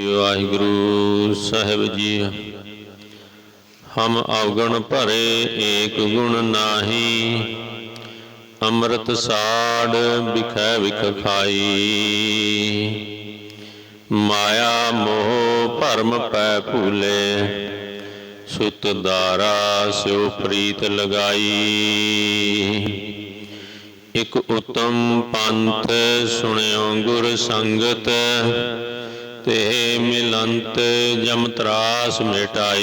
ਵਾਹਿਗੁਰੂ ਸਾਹਿਬ ਜੀ। ਹਮ ਅਵਗਣ ਭਰੇ ਏਕ ਗੁਣ ਨਾਹੀ, ਅੰਮ੍ਰਿਤ ਸਾੜ ਵਿਖੈ ਵਿਖ ਖਾਈ। ਮਾਇਆ ਮੋਹ ਭਰਮ ਪੈ ਭੂਲੇ, ਸੁਤ ਦਾਰਾ ਸਿਉ ਪ੍ਰੀਤ ਲਗਾਈ। ਇਕ ਉਤਮ ਪੰਥ ਸੁਣਿਓ ਗੁਰ ਸੰਗਤ ਤੇ ਮਿਲੰਤ ਜਮ ਤਰਾਸ ਮਿਟਾਈ।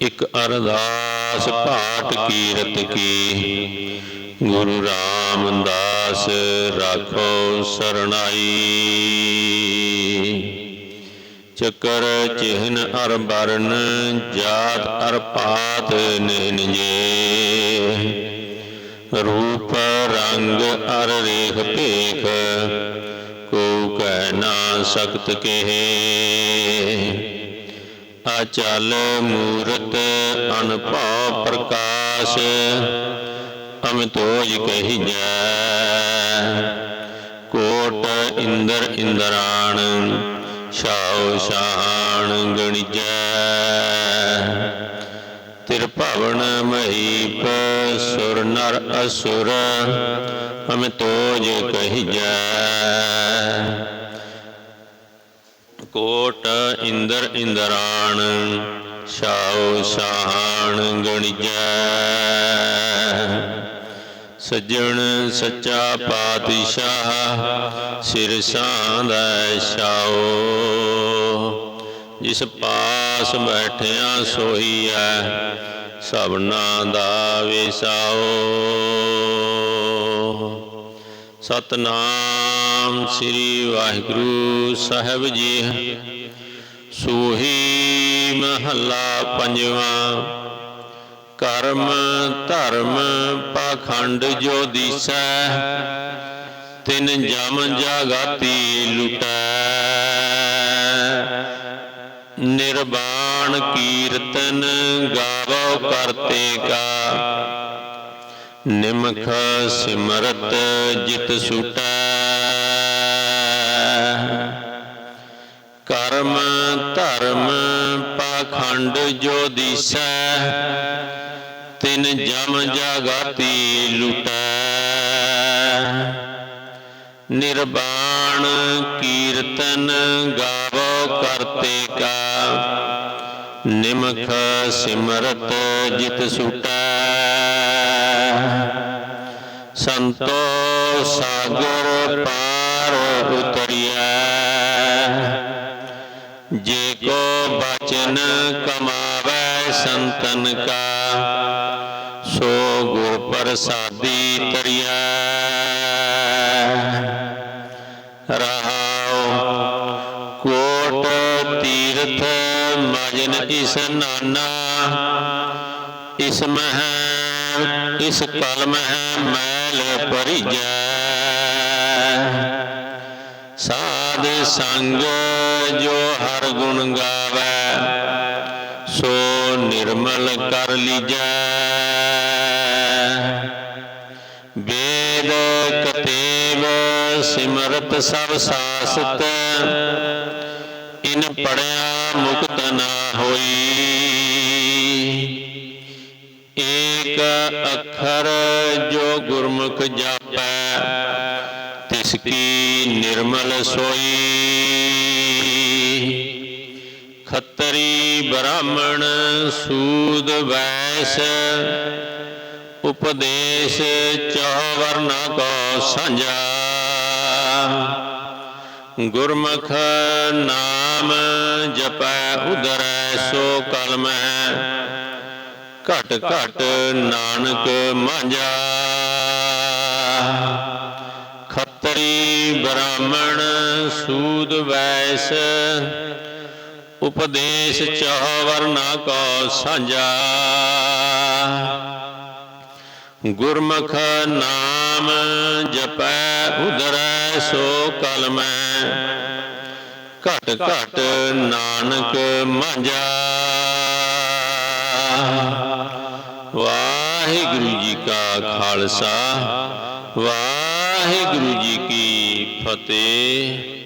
ਇਕ ਅਰਦਾਸ ਪਾਠ ਕੀਰਤ ਕੀ। ਗੁਰੂ ਰਾਮਦਾਸ ਰਾਖੋ ਸਰਣਾਈ। ਚੱਕਰ ਚਿਹਨ ਅਰ ਬਰਨ, ਜਾਤ ਅਰ ਪਾਤ ਨਿਨ ਰੂਪ ਰੰਗ ਅਰ ਰੇਖ ਭੇਖ ਕੋ ਨਾ ਸਕਤ ਕਹੇ। ਅਚਲ ਮੂਰਤ ਅਨਭਉ ਪ੍ਰਕਾਸ਼, ਅਮਿਤੋਜ ਕਹੀ ਜੈ ਕੋਟ ਇੰਦਰ ਇੰਦਰਾਣ ਛਾਉ ਸ਼ਾਨ ਗਣਿਜੈ। ਤਿਰ ਭਵਨ ਮਹੀਪ, ਸੁਰ ਨਰ ਅਸੁਰ ਹਮ ਤੋਜ ਕਹੀਜੈ ਕੋਟ ਇੰਦਰ ਇੰਦਰਾਣ, ਛਾਉ ਸ਼ਾਹਣ ਗਣਿਜੈ। ਸੱਜਣ ਸੱਚਾ ਪਾਤਸ਼ਾਹ, ਸਿਰ ਸਾਂਦਾ ਛਾਓ ਜਿਸ ਪਾਸ ਬੈਠਿਆ ਸੋਈ ਐ ਸਭਨਾ ਦਾ ਵਿਸਾਓ ਸਤਨਾਮ ਸ੍ਰੀ ਵਾਹਿਗੁਰੂ ਸਾਹਿਬ ਜੀ। ਸੋਹੀ ਮਹੱਲਾ ਪੰਜਵਾਂ। ਕਰਮ ਧਰਮ ਪਾਖੰਡ ਜੋ ਦੀਸੈ, ਤਿਨ ਜਮ ਜਾਗਾਤੀ ਲੁਟੈ। ਨਿਰਵਾਣ ਕੀਰਤਨ ਗਾਵੋ ਕਰਤੇ ਕਾ ਨਿਮਖ ਸਿਮਰਤ ਜਿਤ ਸੁਟੈ। ਕਰਮ ਧਰਮ ਪਾਖੰਡ ਜੋ ਦੀਸੈ, ਤਿਨ ਜਮ ਜਗਤੀ ਲੁਟੈ। ਨਿਰਵਾਣ ਕੀਰਤਨ ਗਾਵੋ ਕਰਤੇ ਕਾ, ਨਿਮਖ ਸਿਮਰਤ ਜਿਤ ਸੁਟੈ। ਸੰਤੋ ਸਾਗਰ ਪਾਰ ਉਤਰਿਐ। ਜੇ ਕੋ ਬਚਨ ਕਮਾਵੇ ਸੰਤਨ ਕਾ, ਸੋ ਗੁਰ ਪ੍ਰਸਾਦੀ ਤਰਿਐ। ਰਹਾਉ ਕੋਟ ਤੀਰਥ ਮਜਨ ਇਸ ਨਾਨਾ, ਇਸ ਮਹਿ, ਇਸ ਕਲ ਮਹਿ ਮੈਲ ਭਰੀਜੈ। ਸਾਧ ਸੰਗ ਜੋ ਹਰ ਗੁਣ ਗਾਵੇ, ਸੋ ਨਿਰਮਲ ਕਰ ਲੀਜੈ। ਵੇਦ ਕਤੇਵ ਸਿਮਰਤ ਸਭ ਸਾਸਤ, ਇਨ ਪੜਿਆ ਮੁਕਤ ਨਾ ਹੋਈ। ਏਕ ਅੱਖਰ ਜੋ ਗੁਰਮੁਖ ਜਾਪੈ, ਤਿਸ ਕੀ ਨਿਰਮਲ ਸੋਈ। ਖੱਤਰੀ ਬ੍ਰਾਹਮਣ ਸੂਦ ਵੈਸ, ਉਪਦੇਸ਼ ਚੌਵਰਨਾ ਕੋ ਸੰਜਾ ਗੁਰਮੁਖ ਨਾਮ ਜਪੈ ਉਦਰੈ ਸੋ ਕਲਮੈ ਘਟ ਘਟ ਨਾਨਕ ਮਾਂਜਾ ਖੱਤਰੀ ਬ੍ਰਾਹਮਣ ਸੂਦ ਵੈਸ ਉਪਦੇਸ਼ ਚੌਵਰਨਾ ਕੋ ਸਾਂਝਾ। ਗੁਰਮੁਖ ਨਾਮ ਜਪੈ ਉਦਰੈ ਸੋ ਕਲਮੈ। ਘਟ ਘਟ ਨਾਨਕ ਮਾਂਜਾ ਵਾਹਿਗੁਰੂ ਜੀ ਕਾ ਖਾਲਸਾ, ਵਾਹਿਗੁਰੂ ਜੀ ਕੀ ਫਤਿਹ।